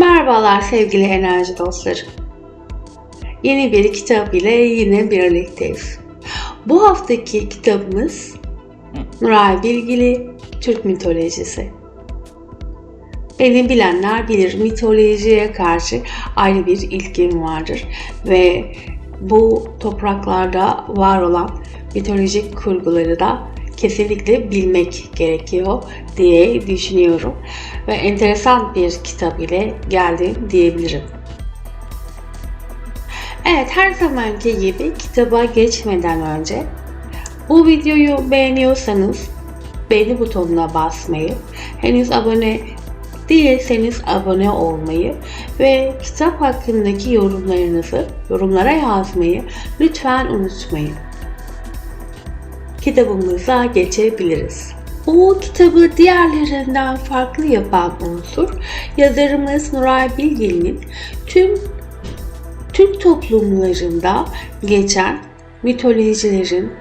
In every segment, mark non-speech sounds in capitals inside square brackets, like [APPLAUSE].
Merhabalar sevgili enerji dostlarım. Yeni bir kitap ile yine birlikteyiz. Bu haftaki kitabımız Nuray Bilgili Türk Mitolojisi. Beni bilenler bilir mitolojiye karşı ayrı bir ilgim vardır ve bu topraklarda var olan mitolojik kurguları da kesinlikle bilmek gerekiyor diye düşünüyorum ve enteresan bir kitap ile geldim diyebilirim. Evet her zamanki gibi kitaba geçmeden önce bu videoyu beğeniyorsanız beğeni butonuna basmayı, henüz abone değilseniz abone olmayı ve kitap hakkındaki yorumlarınızı yorumlara yazmayı lütfen unutmayın. Kitabımıza geçebiliriz. Bu kitabı diğerlerinden farklı yapan unsur yazarımız Nuray Bilgili'nin tüm Türk toplumlarında geçen mitolojilerin,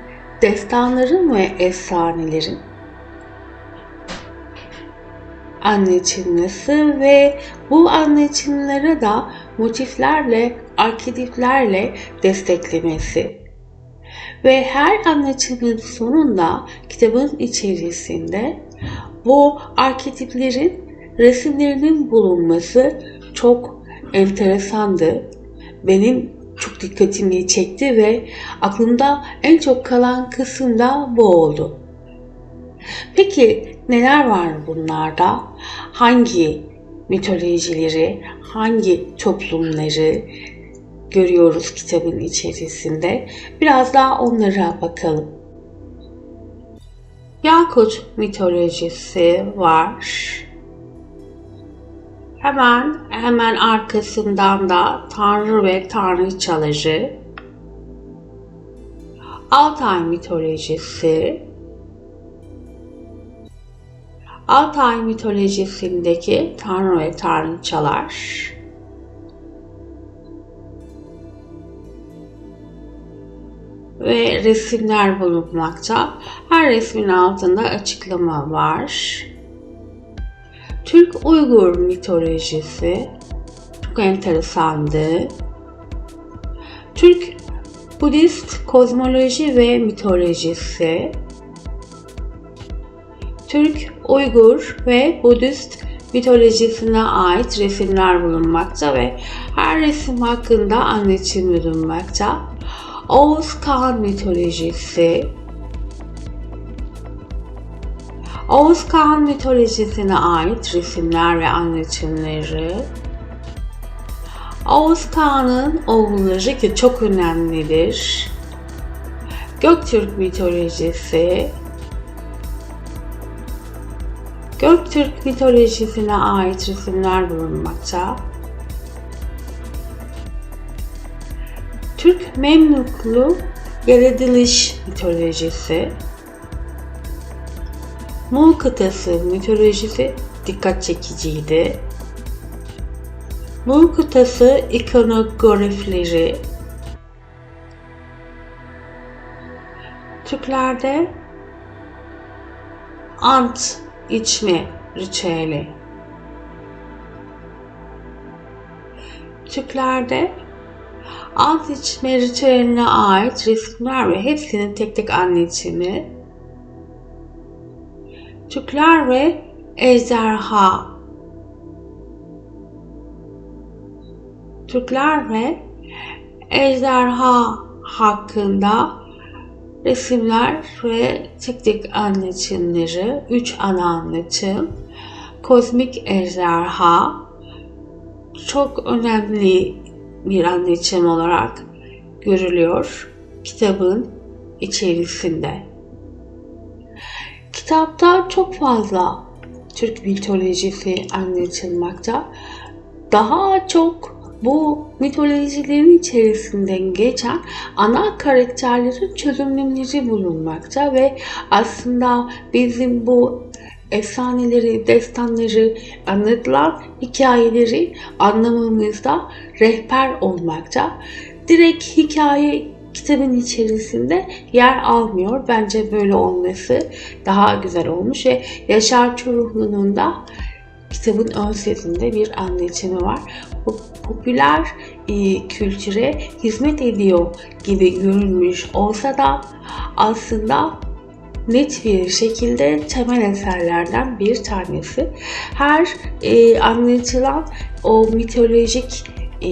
destanların ve efsanelerin anlatılması ve bu anlatımları da motiflerle, arketiplerle desteklemesi. Ve her anlatımın sonunda kitabın içerisinde bu arketiplerin resimlerinin bulunması çok enteresandı. Benim çok dikkatimi çekti ve aklımda en çok kalan kısım da bu oldu. Peki neler var bunlarda? Hangi mitolojileri, hangi toplumları görüyoruz kitabın içerisinde? Biraz daha onlara bakalım. Yakut mitolojisi var. Hemen hemen arkasından da Tanrı ve Tanrıçaları. Altay mitolojisi. Altay mitolojisindeki Tanrı ve Tanrıçalar. Ve resimler bulunmakta. Her resmin altında açıklama var. Türk Uygur mitolojisi çok enteresandı. Türk Budist kozmoloji ve mitolojisi Türk, Uygur ve Budist mitolojisine ait resimler bulunmakta ve her resim hakkında anlatım bulunmakta. Oğuz Kağan mitolojisi Oğuz Kağan mitolojisine ait resimler ve anlatımları Oğuz Kağan'ın oğulları ki çok önemlidir. Göktürk mitolojisi Göktürk mitolojisine ait resimler bulunmakta. Türk Memluklu yaratılış mitolojisi. Moğol kıtası mitolojisi dikkat çekiciydi. Moğol kıtası ikonografleri Türklerde ant içme ritüeli. Türklerde ant içme ritüeline ait resimler ve hepsinin tek tek anlatımı Türkler ve ejderha. Türkler ve ejderha hakkında resimler ve tek tek anlatımları, üç ana anlatım, kozmik ejderha. Çok önemli bir anlatım olarak görülüyor kitabın içerisinde. Kitapta çok fazla Türk mitolojisi anlatılmakta. Daha çok bu mitolojilerin içerisinden geçen ana karakterlerin çözümlemleri bulunmakta ve aslında bizim bu efsaneleri, destanları, anlatılan hikayeleri anlamamızda rehber olmakta. Direkt hikaye kitabın içerisinde yer almıyor. Bence böyle olması daha güzel olmuş ve Yaşar Çorumlu'nun da kitabın ön setinde bir anlatımı var. Popüler e, kültüre hizmet ediyor gibi görünmüş olsa da aslında net bir şekilde temel eserlerden bir tanesi. Her e, anlatılan o mitolojik e,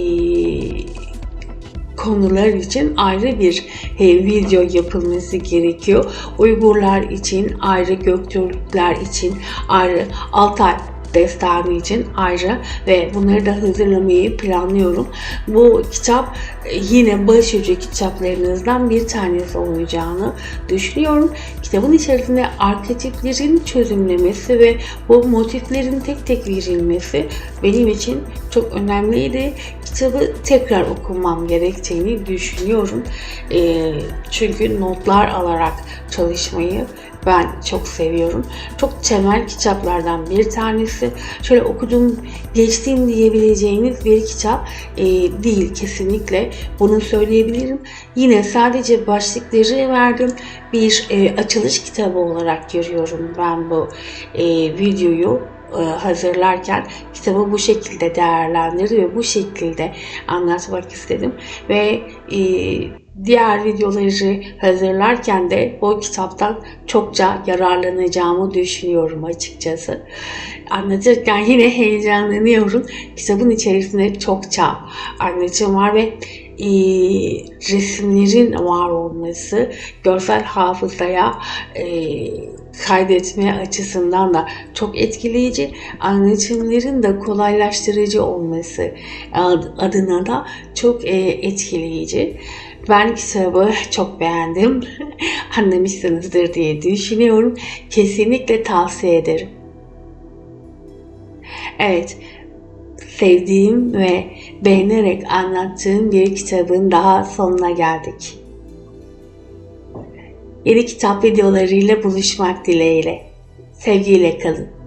konular için ayrı bir e, video yapılması gerekiyor. Uygurlar için ayrı, Göktürkler için ayrı, Altay destanı için ayrı ve bunları da hazırlamayı planlıyorum. Bu kitap e, yine başucu kitaplarınızdan bir tanesi olacağını düşünüyorum. Kitabın içerisinde arketiplerin çözümlemesi ve bu motiflerin tek tek verilmesi benim için çok önemliydi. Kitabı tekrar okumam gerektiğini düşünüyorum. E, çünkü notlar alarak çalışmayı ben çok seviyorum. Çok temel kitaplardan bir tanesi. Şöyle okudum, geçtiğim diyebileceğiniz bir kitap e, değil kesinlikle. Bunu söyleyebilirim. Yine sadece başlıkları verdim. Bir e, açılış kitabı olarak görüyorum ben bu e, videoyu hazırlarken kitabı bu şekilde değerlendirdi ve bu şekilde anlatmak istedim ve e, diğer videoları hazırlarken de bu kitaptan çokça yararlanacağımı düşünüyorum açıkçası. Anlatırken yine heyecanlanıyorum. Kitabın içerisinde çokça anlatım var ve e, resimlerin var olması görsel hafızaya e, kaydetme açısından da çok etkileyici. Anlatımların da kolaylaştırıcı olması adına da çok e, etkileyici. Ben kitabı çok beğendim. [LAUGHS] Anlamışsınızdır diye düşünüyorum. Kesinlikle tavsiye ederim. Evet, sevdiğim ve beğenerek anlattığım bir kitabın daha sonuna geldik. Yeni kitap videolarıyla buluşmak dileğiyle. Sevgiyle kalın.